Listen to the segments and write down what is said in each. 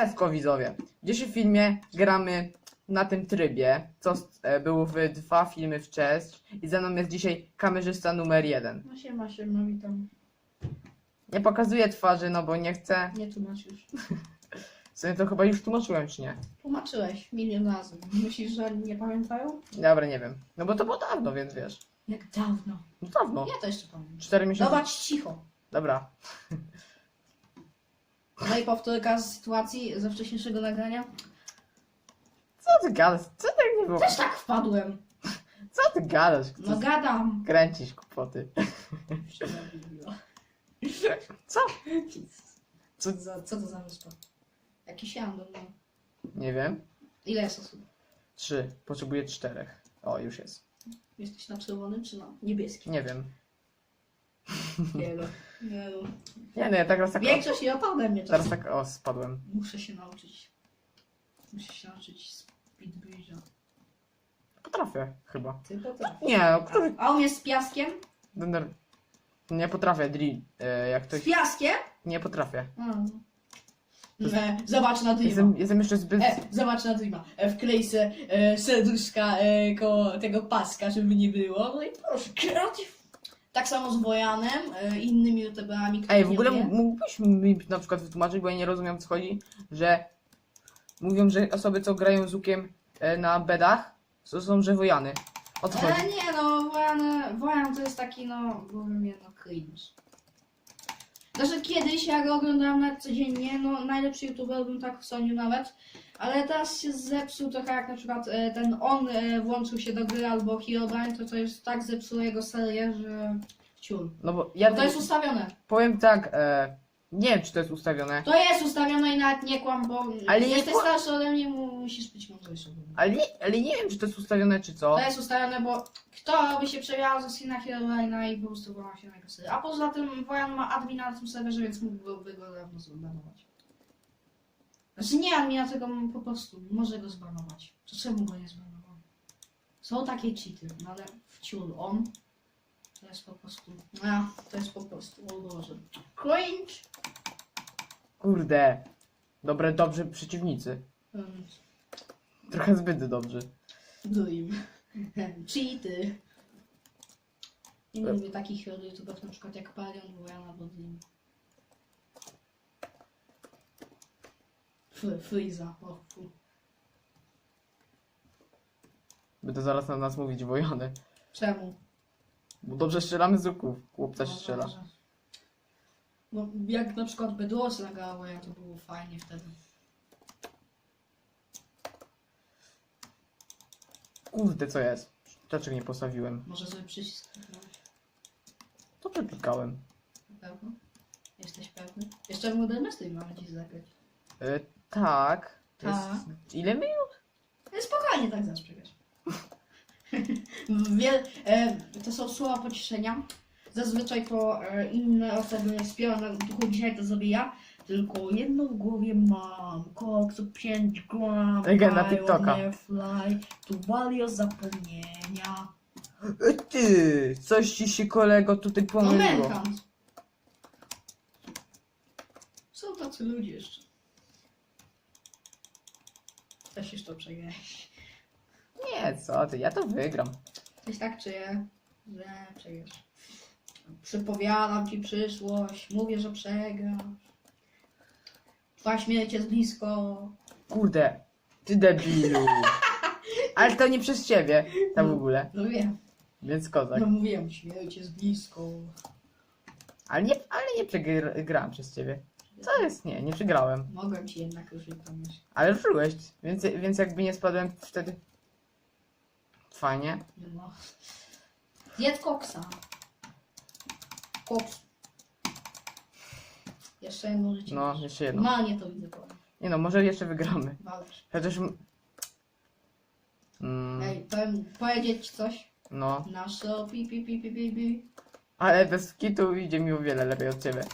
Nesko widzowie. W dzisiejszym filmie gramy na tym trybie, co e, było w dwa filmy wcześniej i ze mną jest dzisiaj kamerzysta numer jeden. No siema, siema, witam. Nie pokazuję twarzy, no bo nie chcę. Nie tłumacz już. W sumie to chyba już tłumaczyłem, czy nie? Tłumaczyłeś milion razy. Myślisz, że nie pamiętają? Dobra, nie wiem. No bo to było dawno, więc wiesz. Jak dawno. No dawno. Ja to jeszcze pamiętam. Cztery miesiące. Zobacz cicho. Dobra. No i powtórka z sytuacji ze wcześniejszego nagrania. Co ty gadasz? Co tak nie było? Też tak wpadłem. Co ty gadasz? No gadam. Kręcisz kłopoty. Co? Co, za, co to za wyspa? Jakiś random, no. Nie wiem. Ile jest osób? Trzy. Potrzebuję czterech. O, już jest. Jesteś na czerwonym czy na niebieskim? Nie wiem. No. Nie. Nie, ja tak raz tak... Większość jest ode mnie Teraz czasem. tak, o, spadłem. Muszę się nauczyć. Muszę się nauczyć speedbridge'a. Potrafię, chyba. Ty potrafisz. Nie, no, który... A on jest z piaskiem? Dener... Nie potrafię, drill. E, jak Z ktoś... piaskiem? Nie potrafię. E, zobacz na Dreama. Jestem, jestem jeszcze zbyt... E, zobacz na Dreama. E, wklej se e, serduszka e, koło tego paska, żeby nie było. No i proszę, kreatyw. Tak samo z Wojanem, e, innymi youtuberami, Ej, w ogóle m- mógłbyś mi na przykład wytłumaczyć, bo ja nie rozumiem o co chodzi, że mówią, że osoby, co grają z łukiem e, na bedach, to są że wojany. O co chodzi? E, nie no, Wojan, Wojan to jest taki, no, powiem jedno, cringe. Znaczy kiedyś, jak go oglądałam nawet codziennie, no najlepszy youtuber bym tak wsądził nawet, ale teraz się zepsuł trochę jak na przykład e, ten on e, włączył się do gry albo Herobrine, to to jest tak zepsuło jego serię, że ciul. No bo ja To jest ustawione. powiem tak, e, nie wiem czy to jest ustawione, To jest ustawione i nawet nie kłam, bo Ale nie jesteś kła- starszy ode mnie, mu- musisz być mądrzejszy ale nie, ale nie wiem czy to jest ustawione czy co. To jest ustawione, bo kto by się przewijał ze skina Herobrine'a i po prostu wołał się na jego serię. A poza tym Wojan ma admina na tym serwerze, więc mógłby go dawno zbanować. Znaczy nie admina, tylko po prostu może go zbanować. To czemu go nie zbanował? Są takie cheaty, no ale wciul on. To jest po prostu... A, to jest po prostu, o Boże. Cringe! Kurde. Dobre, dobrzy przeciwnicy. Um, Trochę zbyt dobrzy. Dream. Cheaty. Nie lubię takich youtuberów na przykład jak Palion, Wojan albo Dream. F- Freeza, o fu. Będę zaraz na nas mówić wojany. Czemu? Bo dobrze strzelamy z łuków. Chłopca No strzela. dobrze. No jak na przykład Bedros nagrała Wojan, to było fajnie wtedy. Kurde, co jest? Dlaczego nie postawiłem? Może sobie przycisk. To przeklikałem. Na pewno? Jesteś pewny? Jeszcze w Modern Mystery mamy dziś zagrać. E, tak. To Tak. Jest... Ile my? Ale spokojnie tak zaczpiegasz. Wiel, e, to są słowa pocieszenia. Zazwyczaj to e, inne osoby nie śpiewają na duchu, dzisiaj to zrobię ja. Tylko jedno w głowie mam, koksu 5 gram, Legenda I TikToka. wanna fly, tu walio zapomnienia. E, ty! Coś ci się kolego tutaj No pomyliło. Są tacy ludzie jeszcze. Też już to przegrałeś. Nie, co ty, ja to wygram. Coś tak czuję, że przegrasz. Przypowiadam ci przyszłość, mówię, że przegrasz. Twoja śmierć jest blisko. Kurde, ty debilu. Ale to nie przez ciebie, tam w ogóle. No wiem, Więc kozak. no mówiłem, śmierć jest blisko. Ale nie, ale nie przegrałem przez ciebie. Co jest? Nie, nie przegrałem. Mogłem ci jednak już pomóc. Ale ruszyłeś, więc, więc jakby nie spadłem wtedy... Fajnie. No. Jedz koksa. Koks. Jeszcze jedno życie. No, jeszcze jedno. Normalnie to widzę powiem. Nie no, może jeszcze wygramy. Walesz. Chociaż... Mm, Ej, powiem, powiedzieć ci coś? no, Nasze pi pi pi pi pi pi. ale bez kitu idzie mi o wiele lepiej od ciebie.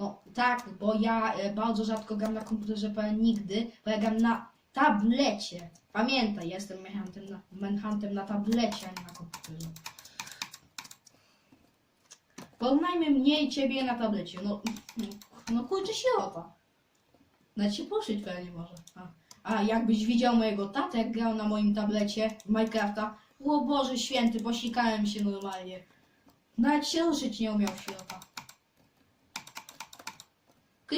No tak, bo ja e, bardzo rzadko gram na komputerze, powiem nigdy, bo ja gram na tablecie. Pamiętaj, jestem Manhuntem na, Manhuntem na tablecie, a nie na komputerze. Porównajmy mnie i ciebie na tablecie. No, no kurczę sierota. Nawet się poszyć pewnie może. A, a jakbyś widział mojego tatę, jak grał na moim tablecie w Minecrafta, o Boże święty, posikałem się normalnie. Nawet się ruszyć nie umiał środka.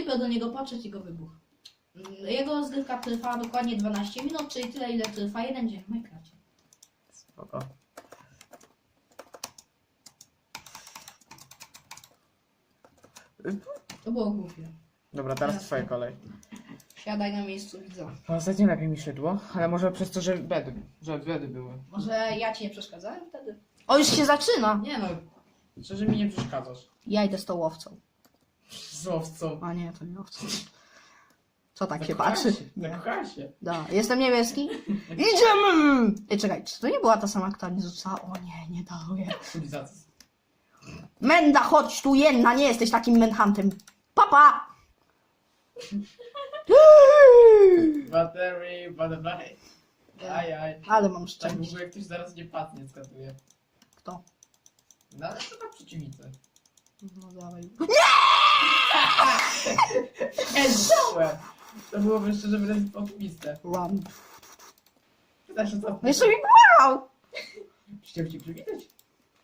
Creeper do niego podszedł i go wybuchł. Mm, Jego rozgrywka trwa dokładnie 12 minut, czyli tyle ile trwa jeden dzień w Minecrafcie. Spoko. To było głupie. Dobra, teraz Jasne. twoja kolej. Siadaj na miejscu widza. No, Ostatnio lepiej mi szydło, ale może przez to, że bedy, że bedy były. Może ja ci nie przeszkadzałem wtedy? O, już się zaczyna! Nie no, szczerze mi nie przeszkadzasz. Ja idę z tą łowcą. Z owcą. A nie, to nie owca. Co tak się patrzy? się, Zakochałeś się. Da, jestem niebieski. Idziemy! Ej, czekaj, czy to nie była ta sama, która nie rzucała? O nie, nie daruję. Cywilizacja. Menda, chodź tu, jedna, nie jesteś takim menhantem. Papa! Battery, butterfly. Aj, aj. Ale mam Tak w szczęście. ogóle ktoś zaraz nie padnie, skatuje. Kto? No ale to tak przeciwnicy. No dawaj. Ej! To byłoby szczerze mówiąc optymiste. Run. Znaczy co? No jeszcze mi pomagał! Chciał ci przywitać.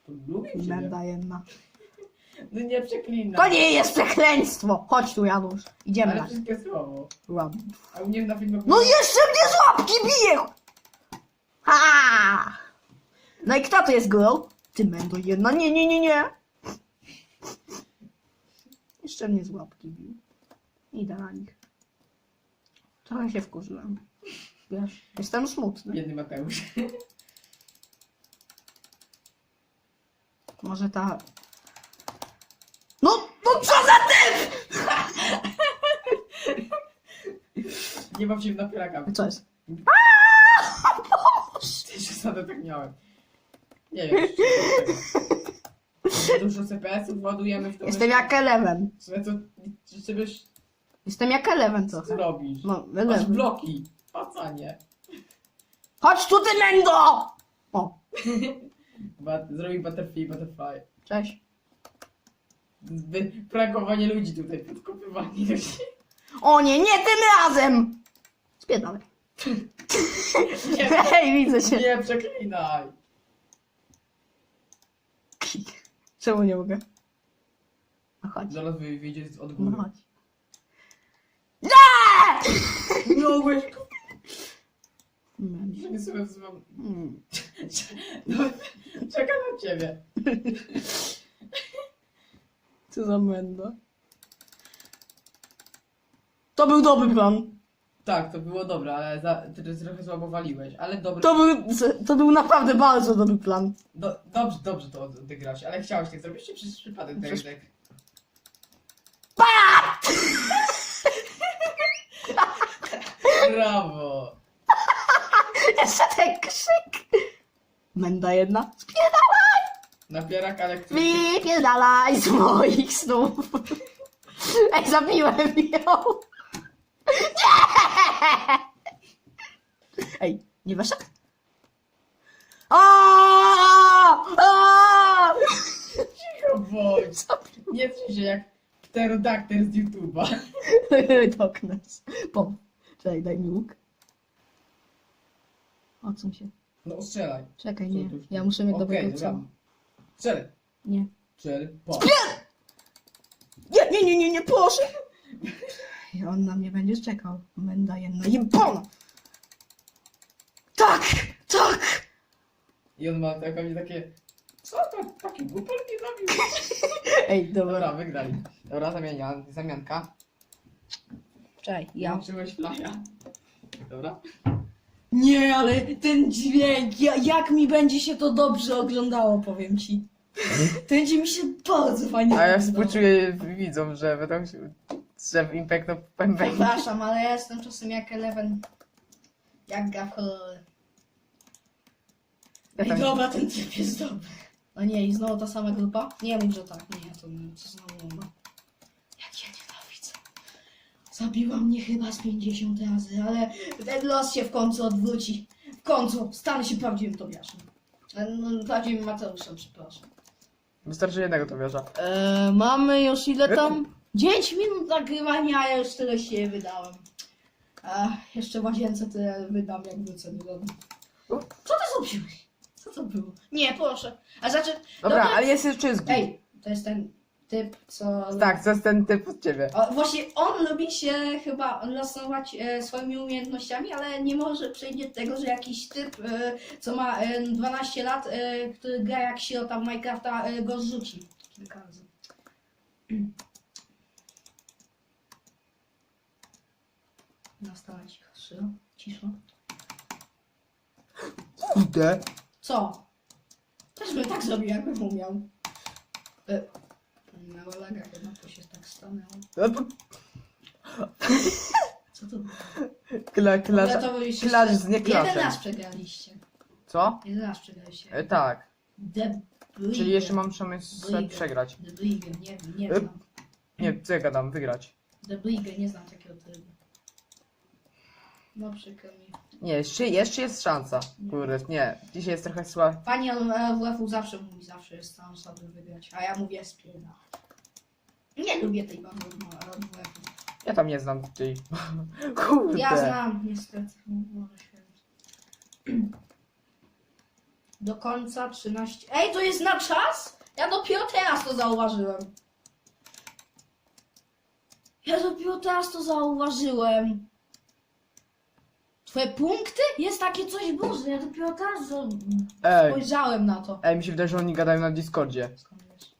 To lubię jedna. No nie przeklinam. To nie jest przekleństwo! Chodź tu, Janusz. Idziemy Ale na wszystkie słowo. Run. A u mnie na. No jeszcze mnie z łapki bije! Ha! No i kto to jest girl? Ty Mendo jedna. Nie, nie, nie, nie. Jeszcze mnie z łapki bił. Idę na nich. Trochę się wkurzyłem. Wiesz, jestem smutny. Biedny Mateusz. Może ta... No, no co za! Nie baw się w napieraka. Co jest? Ty się sada tak miałem. Nie wiem. czy- Dużo CPS-ów ładujemy w to. Jestem jak Eleven. Sumie to czy sobie Jestem jak Eleven co trochę. robisz? No, Masz Eleven. bloki. Pacanie. Chodź tu, ty Mendo! O, Bat zrobi butterfly, butterfly. cześć. Prankowanie ludzi tutaj, podkopywanie ludzi. O nie, nie tym razem! Spiedalaj. Nie, Hej, widzę się. nie przeklinaj. Czemu nie mogę? No chodź. Zaraz wy- wyjdzie od No góry. chodź. Nie! Mogłeś Mm. Nie sobie wzywam. Mm. No, czekam na ciebie. Co za menda. To był dobry plan. Tak, to było dobre, ale za, ty trochę słabo waliłeś, ale dobry. To był, to był naprawdę bardzo dobry plan. Do, dobrze, dobrze to odegrałeś, ale chciałeś tak zrobić, czy przez przypadek tak, Przez- tak. Brawo! Jeszcze ten krzyk. Menda jedna. Napierak, ale który... Wypierdalaj z moich snów. Ej, zabiłem ją. Nie! Ej, nie weszedł? Aaaa! Aaaa! Cicho bądź! Nie czuj się jak pterodaktyl z YouTube'a. Doknes. Po. Czekaj, daj mi łuk. Odsuń się. No strzelaj. Czekaj, nie. Ja muszę mieć Okej, dobrego celu. Strzelaj. Nie. Strzel. Po. Nie, nie, nie, nie, nie, proszę. I on na mnie będzie czekał. Menda jedna jebana. Tak, tak. I on ma takie, takie... Co to? Taki głupol nie zabił? Ej, Dobra, dobra. wygrali. Dobra, zamienia, zamianka. Czekaj, ja. Włączyłeś flya. Dobra. Nie, ale ten dźwięk, ja, jak mi będzie się to dobrze oglądało, powiem ci. Będzie mi się bardzo fajnie A ja oglądało. współczuję widzom, że będą się... że im pękną pępek. Przepraszam, ale ja jestem czasem jak Eleven. Jak horrory. Ja Ej, tam- dobra, ten typ jest dobry. No nie, i znowu ta sama grupa? Nie mów, że tak, nie, to, to znowu ona. Jak ja nienawidzę. Zabiła mnie chyba z 50 razy, ale ten los się w końcu odwróci. W końcu stanę się prawdziwym Tobiaszem. E, No, prawdziwym Mateuszem, przepraszam. Wystarczy jednego to wieża. Eee, mamy już ile tam? 9 minut nagrywania, a ja już tyle się wydałem. A jeszcze w łazience tyle wydam, jak wrócę do domu. Co ty zrobiłeś? Co to było? Nie, proszę. A znaczy, Dobra, ale jest jeszcze z ej, to jest ten typ, co... Tak, to jest ten typ od ciebie. O, właśnie on lubi się chyba losować e, swoimi umiejętnościami, ale nie może przejść do tego, że jakiś typ, e, co ma e, 12 lat, e, który gra jak sierota w Minecrafta, e, go zrzuci. Kilka razy. Nastała cicha, cisza. cisza. Kurde. Co? Też bym tak zrobił, jakbym umiał. E, Miała laga chyba, to się tak stanęło. Co to było? Kla, byliście klasz z nieklaszem. Jeden raz przegraliście. Co? Jeden raz przegraliście. E, tak. The. Czyli jeszcze mam szansę Brigade. przegrać. The Brigade, nie wiem, nie E, znam. Nie, co ja gadam, wygrać. The Brigade, nie znam takiego trybu. No przykro mi. Nie, jeszcze, jeszcze jest szansa. Kurde, nie. Dzisiaj jest trochę słaba. Pani LWF-u zawsze mówi, zawsze jest tam sobie wygrać. A ja mówię spierdala. Nie lubię tej bandy LWF-u. Ja tam nie znam tej. Kurde. Ja znam, niestety. O Boże święty. Do końca 13. Ej, to jest na czas? Ja dopiero teraz to zauważyłem. Ja dopiero teraz to zauważyłem. Twoje punkty? Jest takie coś Boże, ja dopiero teraz za- Ej, spojrzałem na to. ej, mi się wydaje, że oni gadają na Discordzie. Skąd wiesz?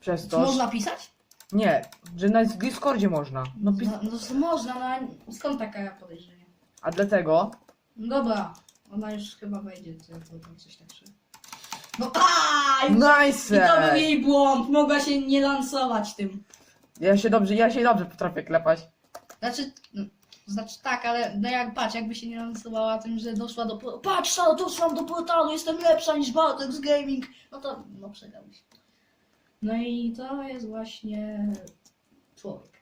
Przez Czy to. można pisać? Nie, że na Discordzie można. No pis... No, no to można, no ale skąd taka podejrzenie? A dlatego. No dobra, ona już chyba wejdzie, to ja tam coś tak. No aaa! Nice! I to był jej błąd, mogła się nie lansować tym. Ja się dobrze, ja się dobrze potrafię klepać. Znaczy, no, znaczy tak, ale no jak patrz, jakby się nie lansowała tym, że doszła do portalu. Patrz, ale doszłam do portalu, jestem lepsza niż Bartek z Gaming. No to, no przegrałeś. No i to jest właśnie człowiek.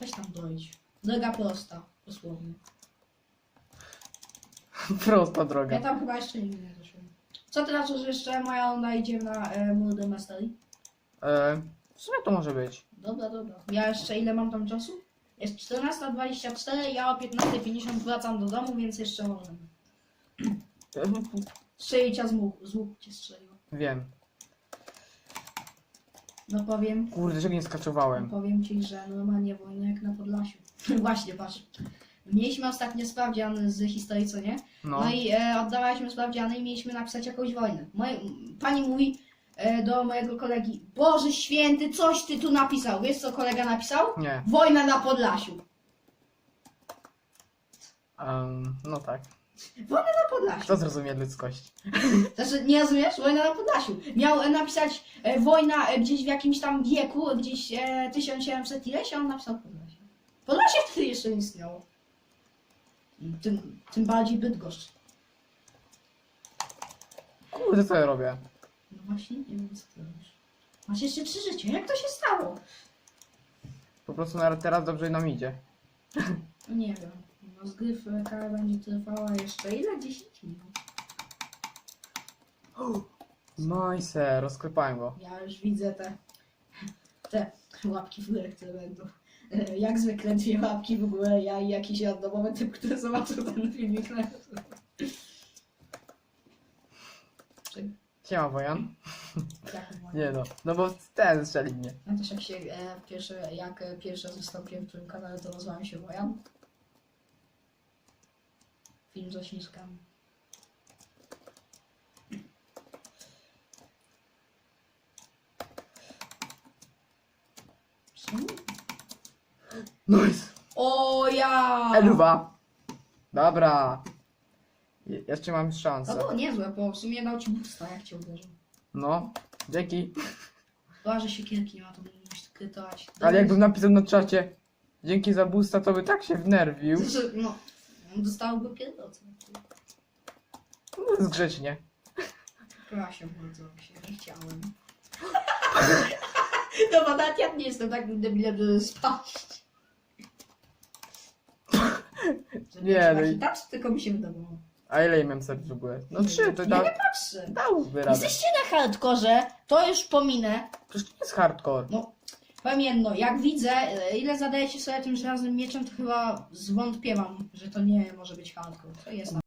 Weź tam dojdź. Droga prosta, dosłownie. Prosta Ja droga. tam chyba jeszcze nigdy nie doszłem. Co ty na to, że jeszcze moja onda idzie na e, Murder Mastery? E, w sumie to może być. Dobra, dobra. Ja jeszcze ile mam tam czasu? Jest 14.24, ja o 15.50 wracam do domu, więc jeszcze możemy. E, Strzelicia z łuku cię strzeliło. Wiem. No powiem, Kurde, czego nie skaczowałem. powiem ci, że normalnie wojna jak na Podlasiu. Właśnie, patrz. Mieliśmy ostatnio sprawdzian z historii, co nie? No. No i e, oddawaliśmy sprawdziany i mieliśmy napisać jakąś wojnę. Moj, pani mówi e, do mojego kolegi, Boże święty, coś ty tu napisał. Wiesz co kolega napisał? Nie. Wojna na Podlasiu. Um, no tak. Na Podlasiu. Kto zrozumie ludzkość? Znaczy, nie rozumiesz? Wojna na Podlasiu. Miał e, napisać e, wojna e, gdzieś w jakimś tam wieku, gdzieś e, 1700 ileś, a on napisał Podlasie. Podlasie wtedy jeszcze nie istniało. Tym, tym bardziej Bydgoszcz. Kurde, co ja robię? No właśnie, nie wiem co ty robisz. Masz jeszcze trzy życia, jak to się stało? Po prostu na- teraz dobrze nam idzie. No nie wiem. Rozgrywka będzie trwała jeszcze ile? 10 minut. Nice, rozklepałem go. Ja już widzę te, te łapki w górę, które będą. E, Jak zwykle dwie łapki w ogóle, ja i jakiś randomowy typ, który zobaczył ten filmik na Siema, Wojan. Nie no, no bo ten strzeli mnie. Ja też jak się e, pierwsze, jak e, pierwsze wystąpiłem w tym kanale, to nazwałem się Wojan. Film z ośmiskami. Nice. O ja! Eluwa. Dobra. Je- jeszcze mam To szansę. było niezłe, bo w sumie dał ci boosta, jak cię uderzył. No, dzięki. Chyba, że siekierki nie ma, to musisz krytować. Ale jakbym napisał na czacie dzięki za boosta, to by tak się wnerwił. Znaczy, No, dostałby pierdolce. Mówiąc grzecznie. Przepraszam bardzo, się nie chciałem. No bo nawet ja nie jestem takim debilem, żeby spaść. Że Nie, no i- no tak, tylko mi się wydawało. A ile miałem serc w ogóle? No trzy, to da, patrzę. dałby radę. Jesteście na hardkorze, to już pominę. Przecież to jest hardcore. No, Powiem jedno, jak widzę, e, ile zadajecie sobie tym żelaznym mieczem, to chyba zwątpiewam, że to nie może być hardcore. To jest